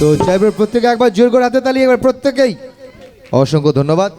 তো চাইবার প্রত্যেকে একবার জোর করে হাতে তালি একবার প্রত্যেকেই। অসংখ্য ধন্যবাদ।